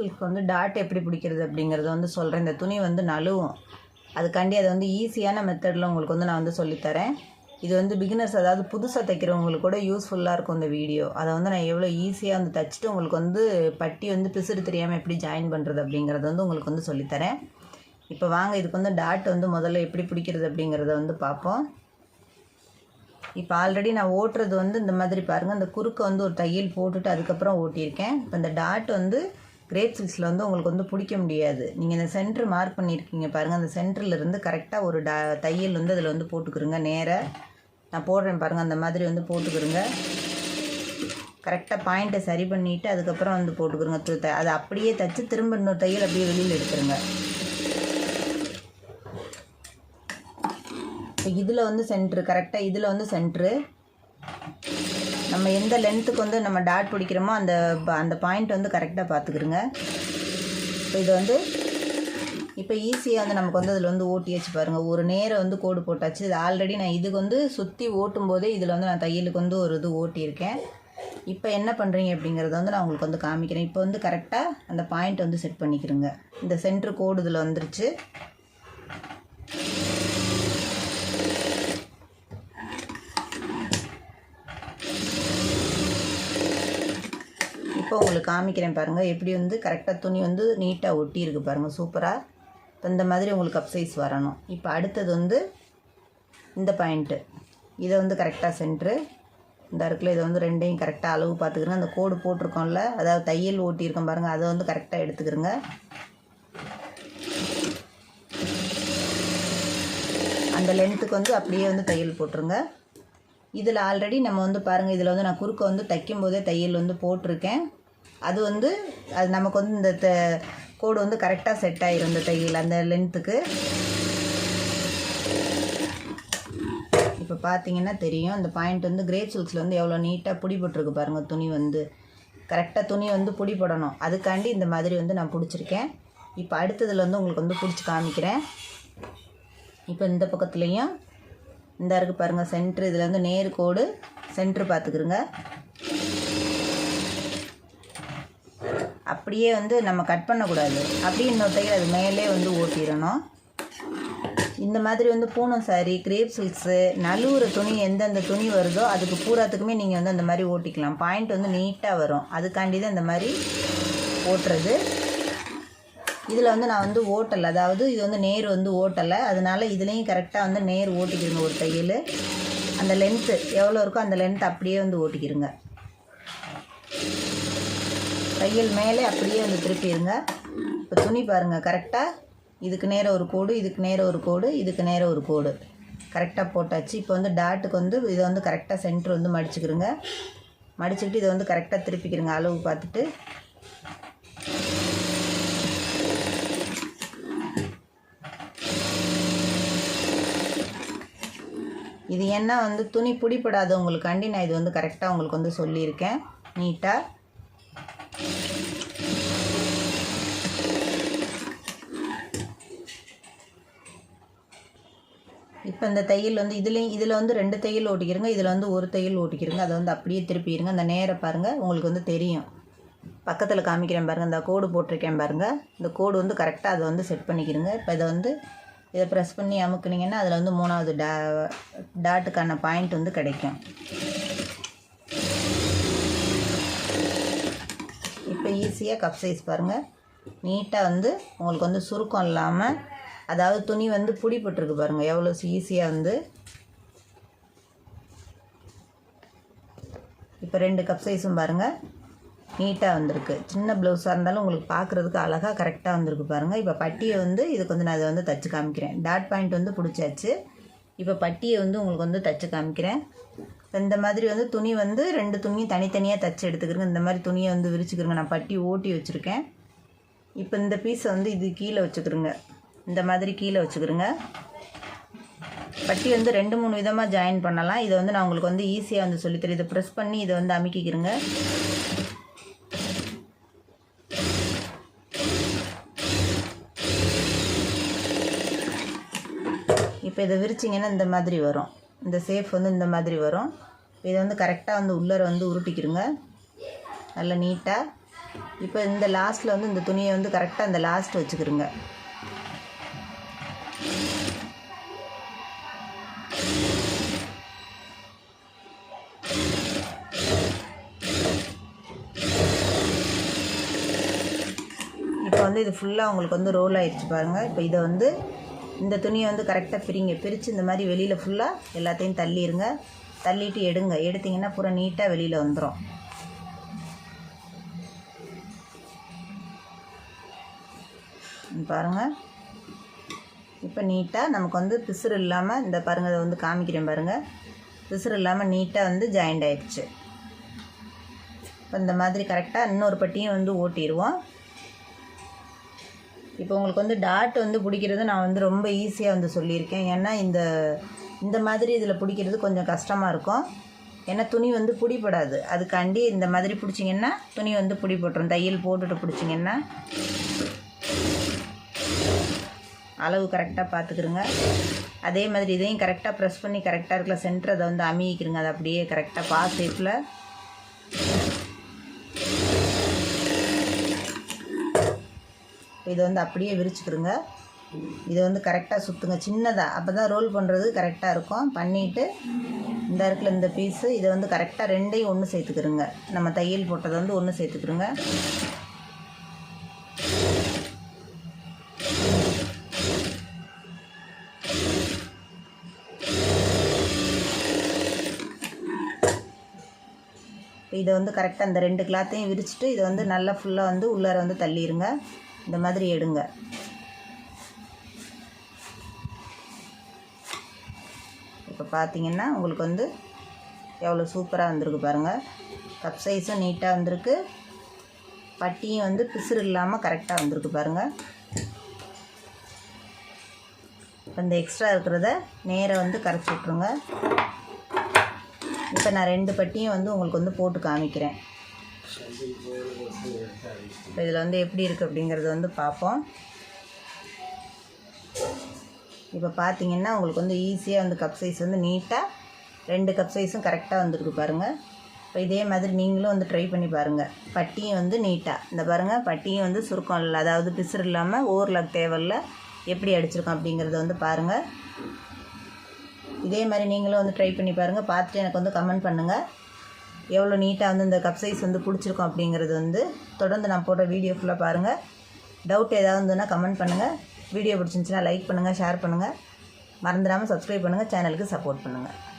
Silk வந்து dot எப்படி பிடிக்கிறது அப்படிங்கிறத வந்து சொல்கிறேன் இந்த துணி வந்து நழுவும். அதுக்காண்டி அதை வந்து ஈஸியான மெத்தடில் உங்களுக்கு வந்து நான் வந்து சொல்லித்தரேன். இது வந்து பிகினர்ஸ் அதாவது புதுசாக தைக்கிறவங்களுக்கு கூட யூஸ்ஃபுல்லாக இருக்கும் இந்த வீடியோ அதை வந்து நான் எவ்வளோ ஈஸியாக வந்து தைச்சிட்டு உங்களுக்கு வந்து பட்டி வந்து பிசுறு தெரியாமல் எப்படி ஜாயின் பண்ணுறது அப்படிங்கிறத வந்து உங்களுக்கு வந்து சொல்லித்தரேன். இப்போ வாங்க இதுக்கு வந்து டாட் வந்து முதல்ல எப்படி பிடிக்கிறது அப்படிங்கிறத வந்து பார்ப்போம். இப்போ ஆல்ரெடி நான் ஓட்டுறது வந்து இந்த மாதிரி பாருங்கள் இந்த குறுக்க வந்து ஒரு தையல் போட்டுட்டு அதுக்கப்புறம் ஓட்டியிருக்கேன். இப்போ இந்த டாட் வந்து கிரேப் சில்ஸில் வந்து உங்களுக்கு வந்து பிடிக்க முடியாது. நீங்கள் இந்த சென்டர் மார்க் பண்ணியிருக்கீங்க பாருங்கள் அந்த சென்டர்லேருந்து கரெக்டாக ஒரு டா தையல் வந்து அதில் வந்து போட்டுக்கிறோங்க நேராக நான் போடுறேன் பாருங்கள் அந்த மாதிரி வந்து போட்டுக்கிறோங்க கரெக்டாக பாயிண்ட்டை சரி பண்ணிவிட்டு அதுக்கப்புறம் வந்து போட்டுக்கிறோங்க அதை அப்படியே தச்சு திரும்ப இன்னொரு தையல் அப்படியே வெளியில் எடுத்துருங்க. இப்போ இதில் வந்து சென்ட்ரு கரெக்டாக இதில் வந்து சென்ட்ரு நம்ம எந்த லென்த்துக்கு வந்து நம்ம டாட் பிடிக்கிறோமோ அந்த ப- அந்த பாயிண்ட் வந்து கரெக்டாக பார்த்துக்கிறோங்க இப்போ இது வந்து இப்போ ஈஸியாக வந்து நமக்கு வந்து அதில் வந்து ஓட்டி வச்சு பாருங்கள் ஒரு நேரம் வந்து கோடு போட்டாச்சு. இது ஆல்ரெடி நான் இதுக்கு வந்து சுற்றி ஓட்டும் போதே இதில் வந்து நான் தையலுக்கு வந்து ஒரு இது ஓட்டியிருக்கேன். இப்போ என்ன பண்ணுறீங்க அப்படிங்கிறத வந்து நான் உங்களுக்கு வந்து காமிக்கிறேன். இப்போ வந்து கரெக்டாக அந்த பாயிண்ட் வந்து செட் பண்ணிக்கிறேங்க இந்த சென்ட்ரு கோடு இதில் வந்துருச்சு. இப்போ உங்களுக்கு காமிக்கிறேன் பாருங்கள் எப்படி வந்து கரெக்டாக துணி வந்து நீட்டாக ஒட்டியிருக்கு பாருங்கள் சூப்பராக இப்போ இந்த மாதிரி உங்களுக்கு அப்சைஸ் வரணும். இப்போ அடுத்தது வந்து இந்த பாயிண்ட்டு இதை வந்து கரெக்டாக சென்ட்ரு இந்த இருக்குல்ல இதை வந்து ரெண்டையும் கரெக்டாக அளவு பார்த்துக்கிறேன். அந்த கோடு போட்டிருக்கோம்ல அதாவது தையல் ஓட்டியிருக்கோம் பாருங்கள் அதை வந்து கரெக்டாக எடுத்துக்கிறோங்க. அந்த லென்த்துக்கு வந்து அப்படியே வந்து தையல் போட்டுருங்க. இதில் ஆல்ரெடி நம்ம வந்து பாருங்கள் இதில் வந்து நான் குறுக்க வந்து தைக்கும் போதே தையல் வந்து போட்டிருக்கேன். அது வந்து அது நமக்கு வந்து இந்த த- கோடு வந்து கரெக்டாக செட் ஆகிரும் இந்த தையல் அந்த லென்த்துக்கு இப்போ பார்த்தீங்கன்னா தெரியும் இந்த பாயிண்ட் வந்து கிரேப் சில்க்ஸில் வந்து எவ்வளோ நீட்டாக பிடிபட்டுருக்கு பாருங்கள் துணி வந்து. கரெக்டாக துணி வந்து புடி போடணும். அதுக்காண்டி இந்த மாதிரி வந்து நான் பிடிச்சிருக்கேன். இப்போ அடுத்ததில் வந்து உங்களுக்கு வந்து பிடிச்சி காமிக்கிறேன். இப்போ இந்த பக்கத்துலேயும் இந்த இருக்குது பாருங்கள் சென்ட்ரு இதில் வந்து நேர் கோடு சென்ட்ரு பார்த்துக்குருங்க அப்படியே வந்து நம்ம கட் பண்ணக்கூடாது. அப்படியே இன்னொரு தையல் அது மேலே வந்து ஓட்டிடணும் இந்த மாதிரி வந்து பூனம் சாரி கிரேப் சில்க்ஸு நழுவுற துணி எந்தெந்த துணி வருதோ அதுக்கு பூராத்துக்குமே நீங்கள் வந்து அந்த மாதிரி ஓட்டிக்கலாம். பாயிண்ட் வந்து நீட்டாக வரும். அதுக்காண்டி தான் இந்த மாதிரி ஓட்டுறது. இதில் வந்து நான் வந்து ஓட்டலை. அதாவது இது வந்து நேர் வந்து ஓட்டலை. அதனால் இதுலேயும் கரெக்டாக வந்து நேர் ஓட்டிக்கிறங்க ஒரு தையல். அந்த லென்த்து எவ்வளோ இருக்கோ அந்த லென்த் அப்படியே வந்து ஓட்டிக்கிறங்க தையல் மேலே அப்படியே வந்து திருப்பிடுங்க. இப்போ துணி பாருங்கள் கரெக்டாக இதுக்கு நேரம் ஒரு கோடு இதுக்கு நேரம் ஒரு கோடு இதுக்கு நேரம் ஒரு கோடு. கரெக்டாக போட்டாச்சு. இப்போ வந்து டாட்டுக்கு வந்து இதை வந்து கரெக்டாக சென்டர் வந்து மடிச்சுக்கிறோங்க மடிச்சுக்கிட்டு இதை வந்து கரெக்டாக திருப்பிக்கிறோங்க அளவு பார்த்துட்டு. இது என்ன வந்து துணி பிடிப்படாதவங்களுக்காண்டி நான் இது வந்து கரெக்டாக உங்களுக்கு வந்து சொல்லியிருக்கேன். நீட்டாக இப்போ இந்த தையல் வந்து இதுலேயும் இதில் வந்து ரெண்டு தையல் ஓட்டிக்கிறங்க இதில் வந்து ஒரு தையல் ஓட்டிக்கிறங்க. அதை வந்து அப்படியே திருப்பிடுங்க அந்த நேரம் பாருங்கள் உங்களுக்கு வந்து தெரியும். பக்கத்தில் காமிக்கிறேன் பாருங்கள் இந்த கோடு போட்டிருக்கேன் பாருங்கள் இந்த கோடு வந்து கரெக்டாக அதை வந்து செட் பண்ணிக்கிறங்க. இப்போ இதை வந்து இதை ப்ரெஸ் பண்ணி அமுக்குனிங்கன்னா அதில் வந்து மூணாவது டா டாட்டுக்கான பாயிண்ட் வந்து கிடைக்கும் இப்போ ஈஸியாக கப் சைஸ் பாருங்கள் நீட்டாக வந்து உங்களுக்கு வந்து சுருக்கம் இல்லாமல் அதாவது துணி வந்து பிடிபட்டுருக்கு பாருங்கள் எவ்வளோ ஈஸியாக வந்து. இப்போ ரெண்டு கப் சைஸும் பாருங்கள் நீட்டாக வந்திருக்கு. சின்ன ப்ளவுஸாக இருந்தாலும் உங்களுக்கு பார்க்குறதுக்கு அழகாக கரெக்டாக வந்திருக்கு பாருங்கள் இப்போ பட்டியை வந்து இதுக்கு வந்து நான் அதை வந்து தச்சு காமிக்கிறேன். டாட் பாயிண்ட் வந்து பிடிச்சாச்சு. இப்போ பட்டியை வந்து உங்களுக்கு வந்து தச்சு காமிக்கிறேன். இந்த மாதிரி வந்து துணி வந்து ரெண்டு துணியும் தனித்தனியாக தச்சு எடுத்துக்கிறங்க. இந்த மாதிரி துணியை வந்து விரிச்சுக்கிறங்க. நான் பட்டி ஓட்டி வச்சுருக்கேன். இப்போ இந்த பீஸை வந்து இது கீழே வச்சுக்கிறங்க. இந்த மாதிரி கீழே வச்சுக்கிறங்க. பட்டி வந்து ரெண்டு மூணு விதமாக ஜாயின் பண்ணலாம். இதை வந்து நான் உங்களுக்கு வந்து ஈஸியாக வந்து சொல்லித்தரேன் இதை ப்ரெஸ் பண்ணி இதை வந்து அமைக்கிக்கிறங்க. இப்போ இதை விரிச்சிங்கன்னா இந்த மாதிரி வரும். இந்த சேஃப் வந்து இந்த மாதிரி வரும். இதை வந்து கரெக்டாக வந்து உள்ளர வந்து உருட்டிக்கிடுங்க. நல்லா நீட்டாக இப்போ இந்த லாஸ்ட்டில் வந்து இந்த துணியை வந்து கரெக்டாக இந்த லாஸ்ட் வச்சுக்கிருங்க இப்போ வந்து இது ஃபுல்லாக உங்களுக்கு வந்து ரோல் ஆயிடுச்சு பாருங்கள் இப்போ இதை வந்து இந்த துணியை வந்து கரெக்டாக பிரிங்க. பிரித்து இந்த மாதிரி வெளியில் ஃபுல்லாக எல்லாத்தையும் தள்ளிடுங்க தள்ளிட்டு எடுங்க. எடுத்திங்கன்னா பூரா நீட்டாக வெளியில் வந்துடும் பாருங்கள் இப்போ நீட்டாக நமக்கு வந்து பிசுறு இல்லாமல் இந்த பாருங்கள் இதை வந்து காமிக்கிறேன் பாருங்கள் பிசுறு இல்லாமல் நீட்டாக வந்து ஜாயிண்ட் ஆயிடுச்சு. இப்போ இந்த மாதிரி கரெக்டாக இன்னொரு பட்டியும் வந்து ஓட்டிடுவோம். இப்போ உங்களுக்கு வந்து டாட் வந்து பிடிக்கிறது நான் வந்து ரொம்ப ஈஸியாக வந்து சொல்லியிருக்கேன். ஏன்னா இந்த இந்த மாதிரி இதில் பிடிக்கிறது கொஞ்சம் கஷ்டமாக இருக்கும். ஏன்னா துணி வந்து பிடிப்படாது அதுக்காண்டி இந்த மாதிரி பிடிச்சிங்கன்னா துணி வந்து பிடி போட்டுரும் தையல் போட்டுட்டு பிடிச்சிங்கன்னா அளவு கரெக்டாக பார்த்துக்கிருங்க அதே மாதிரி இதையும் கரெக்டாக ப்ரெஸ் பண்ணி கரெக்டாக இருக்கல சென்டர் அதை வந்து அமிக்கிருங்க அதை அப்படியே கரெக்டாக பா ஷேப்பில் இதை வந்து அப்படியே விரிச்சுக்கிருங்க. இதை வந்து கரெக்டாக சுற்றுங்க சின்னதாக அப்போ தான் ரோல் பண்ணுறது கரெக்டாக இருக்கும். பண்ணிவிட்டு இந்த இடத்துல இந்த பீஸு இதை வந்து கரெக்டாக ரெண்டையும் ஒன்று சேர்த்துக்கிருங்க. நம்ம தையல் போட்டதை வந்து ஒன்று சேர்த்துக்கிருங்க. இதை வந்து கரெக்டாக அந்த ரெண்டு கிளாத்தையும் விரிச்சிட்டு இதை வந்து நல்லா ஃபுல்லாக வந்து உள்ளார வந்து தள்ளிடுங்க இந்த மாதிரி எடுங்க. இப்போ பார்த்தீங்கன்னா உங்களுக்கு வந்து எவ்வளோ சூப்பராக வந்திருக்கு பாருங்கள் கப் சைஸும் நீட்டாக வந்திருக்கு. பட்டியும் வந்து பிசுறு இல்லாமல் கரெக்டாக வந்திருக்கு பாருங்கள் இப்போ இந்த எக்ஸ்ட்ரா இருக்கிறத நேராக வந்து கரைச்சி விட்ருங்க இப்போ நான் ரெண்டு பட்டியும் வந்து உங்களுக்கு வந்து போட்டு காமிக்கிறேன். இதில் வந்து எப்படி இருக்குது அப்படிங்கிறது வந்து பார்ப்போம். இப்போ பார்த்தீங்கன்னா உங்களுக்கு வந்து ஈஸியாக வந்து கப் சைஸ் வந்து நீட்டாக ரெண்டு கப் சைஸும் கரெக்டாக வந்துருக்கு பாருங்கள் இப்போ இதே மாதிரி நீங்களும் வந்து ட்ரை பண்ணி பாருங்கள் பட்டியும் வந்து நீட்டாக இந்த பாருங்கள் பட்டியும் வந்து சுருக்கம் இல்லை. அதாவது பிசுறு இல்லாமல் ஓவர்லாக் தேவையில்ல. எப்படி அடிச்சிருக்கோம் அப்படிங்கிறத வந்து பாருங்கள் இதே மாதிரி நீங்களும் வந்து ட்ரை பண்ணி பாருங்கள் பார்த்துட்டு எனக்கு வந்து கமெண்ட் பண்ணுங்கள் எவ்வளோ நீட்டாக வந்து இந்த கப் சைஸ் வந்து பிடிச்சிருக்கோம் அப்படிங்கிறது வந்து தொடர்ந்து நான் போடுற வீடியோ ஃபுல்லாக பாருங்கள் டவுட் ஏதாவது இருந்ததுன்னா கமெண்ட் பண்ணுங்கள் வீடியோ பிடிச்சிருந்துச்சின்னா லைக் பண்ணுங்கள் ஷேர் பண்ணுங்கள் மறந்துடாமல் சப்ஸ்கிரைப் பண்ணுங்கள் சேனலுக்கு சப்போர்ட் பண்ணுங்கள்